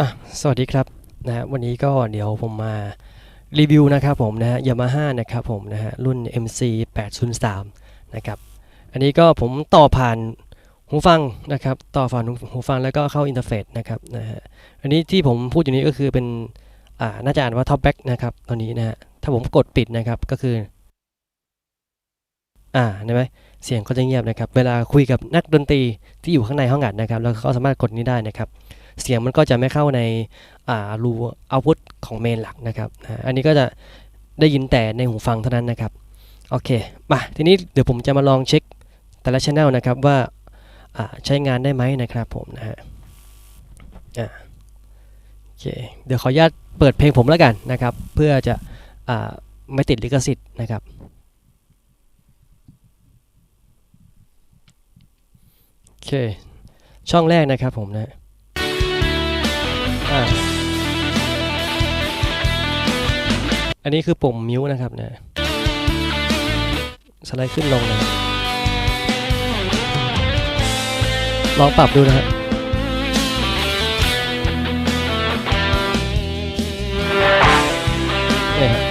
อะสวัสดีครับนะฮะวันนี้ก็เดี๋ยวผมมารีวิวนะครับผมนะฮะยามาฮ่านะครับผมนะฮะรุ่น MC 803นะครับอันนี้ก็ผมต่อผ่านหูฟังนะครับต่อผ่านหูฟังแล้วก็เข้าอินเทอร์เฟซนะครับนะฮะอันนี้ที่ผมพูดอยู่นี้ก็คือเป็นอ่าน่าจะอ่านว่า top back นะครับตอนนี้นะฮะถ้าผมกดปิดนะครับก็คืออ่าเห็นไหมเสียงก็จะเงียบนะครับ เวลาคุยกับนักดนตรีที่อยู่ข้างในห้องอัดนะครับแล้วเขาสามารถกดนี้ได้นะครับ เสียงมันก็จะไม่เข้าในอ่ารูเอาพุตของเมนหลักนะครับอันนี้ก็จะได้ยินแต่ในหูฟังเท่านั้นนะครับโอเคมาทีนี้เดี๋ยวผมจะมาลองเช็คแต่ละช anel นะครับว่าใช้งานได้ไหมนะครับผมนะฮะโอเคเดี๋ยวขออนุญาตเปิดเพลงผมแล้วกันนะครับ เพื่อจะอไม่ติดลิขสิทธิ์นะครับโอเคช่องแรกนะครับผมนะ อันนี้คือปุ่มมิวนะครับนะสไลด์ขึ้นลงนะลองปรับดูนะฮะเนี่ยฮะ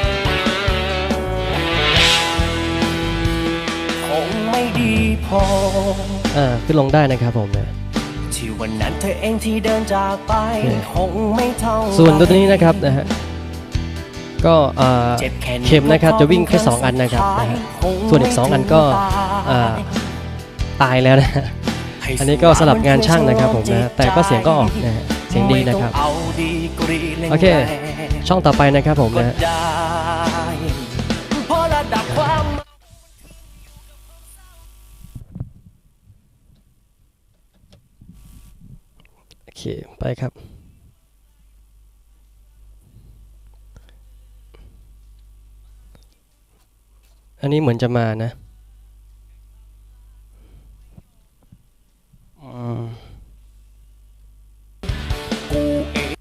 คงไม่ดีพออ่าขึ้นลงได้นะครับผมนะที่วันนั้นเธอเองที่เดินจากไปโอเคคงไม่เท่าส่วนตัวนี้นะครับนะฮะ ก็เจ็บแค่นี้เข็มนะครับจะวิ่งแค่สองอันนะครับ ส่วนอีกสองอันก็อ่าตายแล้วนะฮะอันนี้ก็สลับงานช่างนะครับผมนะแต่ก็เสียงก็ออกนะเสียงดีนะครับโอเค ช่องต่อไปนะครับผมนะโอเคไปครับ อันนี้เหมือนจะมานะอืมกูเอง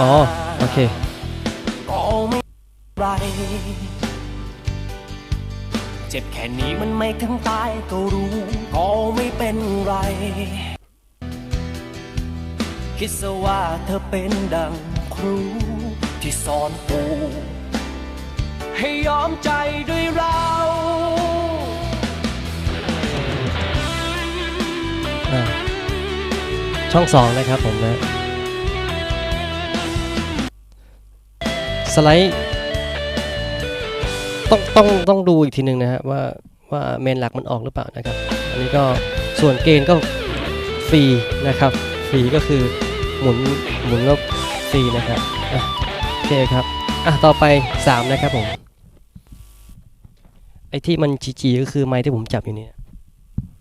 อ๋อ โอเคก็ไม่ไรเจ็บแค่นี้มันไม่ถึงตายก็รู้ก็ไม่เป็นไร คิดซะว่าเธอเป็นดังครูที่สอนปู ให้ยอมใจด้วยเราช่องสองนะครับผมนะสไลด์ต้องต้องต้องดูอีกทีหนึ่งนะฮะว่าว่าเมนหลักมันออกหรือเปล่านะครับ อันนี้ก็ส่วนเกณฑ์ก็ฟรีนะครับฟรีก็คือหมุนหมุนก็ฟรีนะครับโอเคครับอะต่อไป 3 นะครับผม ไอ้ที่มันจีจีก็คือไม้ที่ผมจับอยู่เนี่ย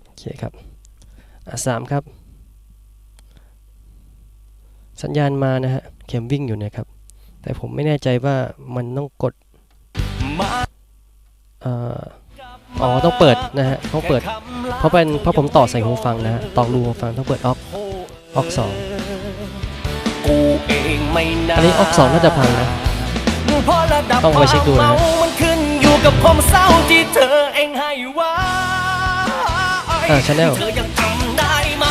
โอเคครับอะสามครับ สัญญาณมานะฮะเข็มวิ่งอยู่นะครับ แต่ผมไม่แน่ใจว่ามันต้องกดมาเอ่ออ๋อต้องเปิดนะฮะต้องเปิด เพราะเป็นเพราะผมต่อใส่หูฟังนะฮะต่อรูหูฟังต้องเปิดออกออกสองกูเองไม่นาอันนี้ออกสองน่าจะพังนะเพราะระดับต้องไปเช็คดูนะ กับความเศร้าที่เธอเองให้ไว้อ่า channel เธอยังจำได้ไหม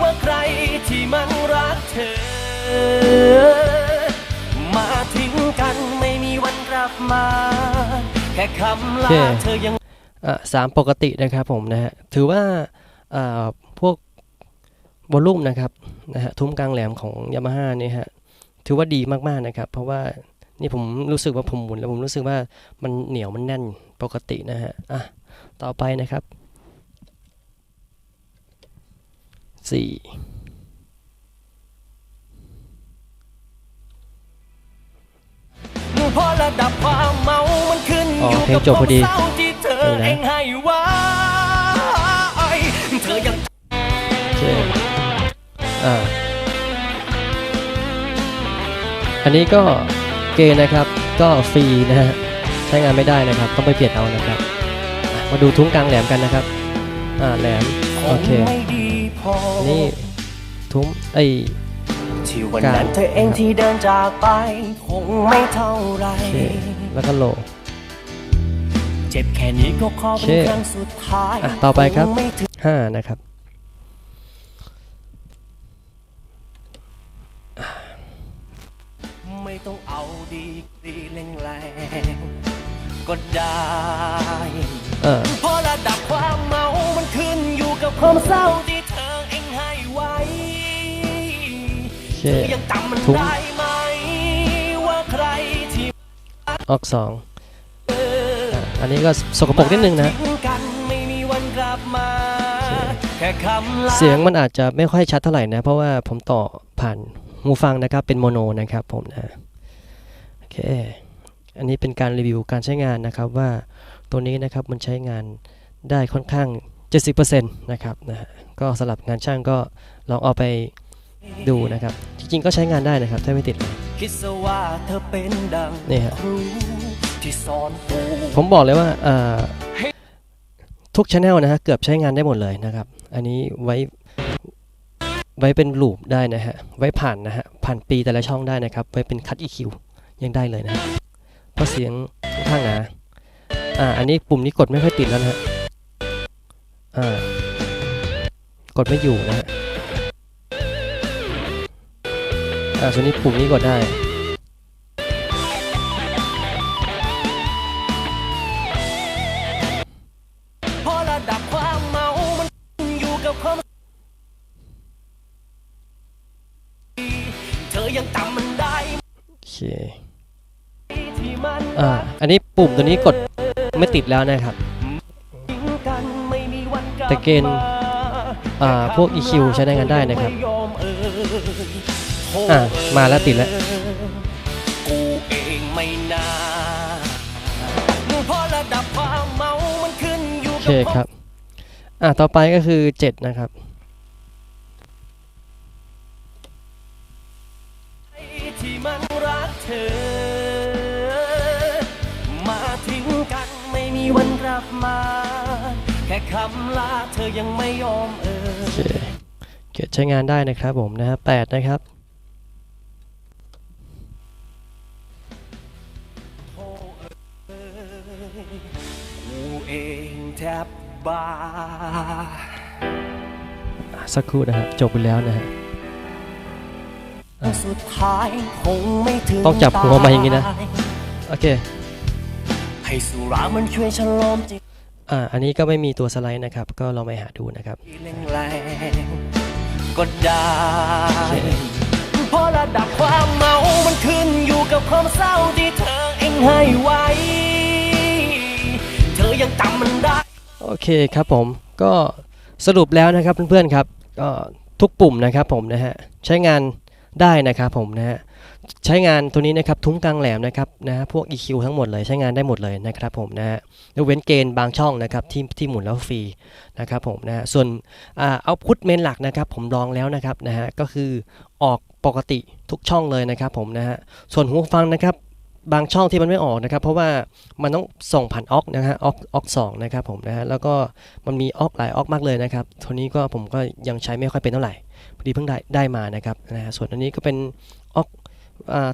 ว่าใครที่มันรักเธอ มาทิ้งกันไม่มีวันกลับมา แค่คำลาโอเคเธอยังอะสามปกตินะครับผมนะฮะ ถือว่าอ่าพวกวอลลุ่มนะครับนะฮะทุ้มกลางแหลมของยามาฮ่านี่ฮะถือว่าดีมากๆนะครับ เพราะว่า นี่ผมรู้สึกว่าผมหมุนแล้วผมรู้สึกว่ามันเหนียวมันแน่นปกตินะฮะอะต่อไปนะครับสี่เพราะระดับความเมา มันขึ้นอ๋ออยู่เพลงกับจบพอดีความเศร้าที่เธอเดี๋ยวนะเองให้ไว้เธอยังโอเคอ่าอันนี้ก็ เกณฑ์นะครับ ก็ฟรีนะฮะใช้งานไม่ได้นะครับ ต้องไปเปลี่ยนเอานะครับอะมาดูทุ้งกลางแหลมกันนะครับ อ่าแหลมโอเคงไม่ดีพอนี่ทุ้มไอ้ยที่วันกลางนั้นเธอเองที่เดินจากไปคงไม่เท่าไรโอเคแล้วก็โลเจ็บแค่นี้ก็ขอเป็นโอเคครั้งสุดท้ายอะต่อไปครับงไม่ถึงห้านะครับ ต้องเอาดีกรีแรงๆก็ได้เออเพราะระดับความเมา มันขึ้นอยู่กับความเศร้าที่เธอเองให้ไว้โอเคเธอยังจำมันทุกได้ไหมว่าใครที่ออกสองเอออะอันนี้ก็สกปรกนิดนึงนะทิ้กันไม่มีวันกลับมาแค่คำลาเสียงมันอาจจะไม่ค่อยชัดเท่าไหร่นะ เพราะว่าผมต่อผ่านหูฟังนะครับ เป็นโมโนนะครับผมนะโอเค อันนี้เป็นการรีวิวการใช้งานนะครับว่าตัวนี้นะครับมันใช้งานได้ค่อนข้าง 70%นะครับนะฮะก็สำหรับงานช่างก็ลองเอาไปดูนะครับ จริงๆก็ใช้งานได้นะครับ ถ้าไม่ติดเลยคิดว่าเธอเป็นดังนี่ฮะครที่สอนผมบอกเลยว่าทุกช anel นะฮะเกือบใช้งานได้หมดเลยนะครับ อันนี้ไว้ไว้เป็นลูปได้นะฮะ ไว้ผ่านนะฮะ ผ่านปีแต่ละช่องได้นะครับ ไว้เป็นคัด EQ ยังได้เลยนะฮะเพราะเสียงค่อนข้างหนาอ่าอันนี้ปุ่มนี้กดไม่ค่อยติดแล้วนะฮะอ่ากดไม่อยู่นะฮะอ่าส่วนนี้ปุ่มนี้กดได้เพราะระดับความเมามันอยู่กับความเธอยังจำมันได้ไหมโอเคที่มัน อ่าอันนี้ปุ่มตัวนี้กดไม่ติดแล้วนะครับ แต่เกณฑ์อ่าพวก EQ ใช้ได้งานได้นะครับไม่ยอมเอ่ยโธ่อะมาแล้วติดแล้วกูเองไม่นาเพราะระดับความเมามันขึ้นอยู่โอเคครับอ่าต่อไปก็คือ 7 นะครับที่มันรักเธอ วันกลับมา แค่คำลาเธอยังไม่ยอมเอ่โอยเคเกียรติใช้งานได้นะครับผมนะฮะแปดนะครับโอ้เอ้ยกูเองแทบบ้าอะสักครู่นะครับจบไปแล้วนะฮะสุดท้ายคงไม่ถึงต้องจับหัวมาอย่างนี้นะตโอเค ให้สุรามันช่วยฉลอมจิตอ่าอันนี้ก็ไม่มีตัวสไลด์นะครับ ก็ลองไปหาดูนะครับที่แรงๆก็ได้เพราะระดับความเมา มันขึ้นอยู่กับความเศร้าที่เธอเองให้ไว้ เธอยังจำมันได้ โอเคครับผมก็สรุปแล้วนะครับเพื่อนๆครับก็ทุกปุ่มนะครับผมนะฮะใช้งานได้นะครับผมนะฮะ ใช้งานตัวนี้นะครับทุ้มกลางแหลมนะครับนะฮะพวก EQ ทั้งหมดเลยใช้งานได้หมดเลยนะครับผมนะฮะยกเว้นเกณฑ์บางช่องนะครับที่ที่หมุนแล้วฟรีนะครับผมนะฮะส่วนเอาพุทเมนหลักนะครับผมลองแล้วนะครับนะฮะก็คือออกปกติทุกช่องเลยนะครับผมนะฮะส่วนหูฟังนะครับบางช่องที่มันไม่ออกนะครับ เพราะว่ามันต้องส่งผ่านออกนะฮะออกออกสองนะครับผมนะฮะแล้วก็มันมีออกหลายออกมากเลยนะครับตัวนี้ก็ผมก็ยังใช้ไม่ค่อยเป็นเท่าไหร่พอดีเพิ่งได้ได้มานะครับนะฮะส่วนอันนี้ก็เป็นออก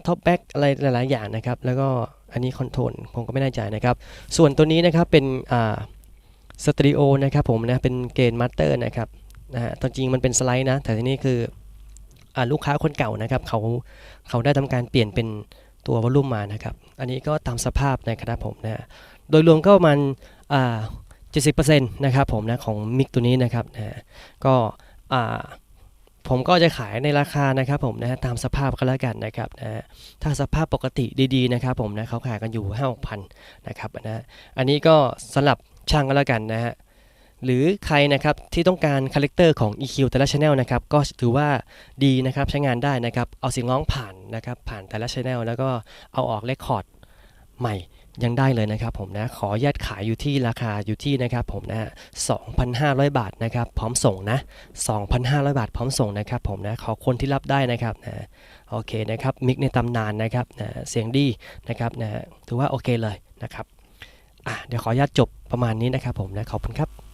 ท็อปแบ็กอะไรหลาย ๆ อย่างนะครับ แล้วก็อันนี้คอนโทรลผมก็ไม่แน่ใจนะครับ ส่วนตัวนี้นะครับเป็นสตรีโอนะครับผมนะเป็นเกณฑ์มาสเตอร์นะครับนะฮะตอนจริงมันเป็นสไลด์นะ แต่ที่นี้คืออลูกค้าคนเก่านะครับเขาเขาได้ทำการเปลี่ยนเป็นตัววอลลุ่มมานะครับ อันนี้ก็ตามสภาพนะครับผมนะฮะโดยรวมก็ประมันอ่า70%นะครับผมนะของมิกตัวนี้นะครับนะฮะก็อ่า ผมก็จะขายในราคานะครับผมนะฮะตามสภาพก็แล้วกันนะครับนะฮะถ้าสภาพปกติดีๆนะครับผมนะเขาขายกันอยู่5 6พันนะครับนะฮะอันนี้ก็สำหรับช่างก็แล้วกันนะฮะหรือใครนะครับที่ต้องการคาแรคเตอร์ของ EQ แต่ละ Channel นะครับก็ถือว่าดีนะครับใช้งานได้นะครับเอาเสียงร้องผ่านนะครับผ่านแต่ละ Channel แล้วก็เอาออกเรคคอร์ดใหม่ ยังได้เลยนะครับผมนะขออนุญาตขายอยู่ที่ราคาอยู่ที่นะครับผมนะ2,500 บาทนะครับพร้อมส่งนะ 2,500 บาทพร้อมส่งนะครับผมนะขอคนที่รับได้นะครับนะโอเคนะครับมิกในตำนานนะครับนะเสียงดีนะครับนะถือว่าโอเคเลยนะครับอะเดี๋ยวขออนุญาตจบประมาณนี้นะครับผมนะขอบคุณครับ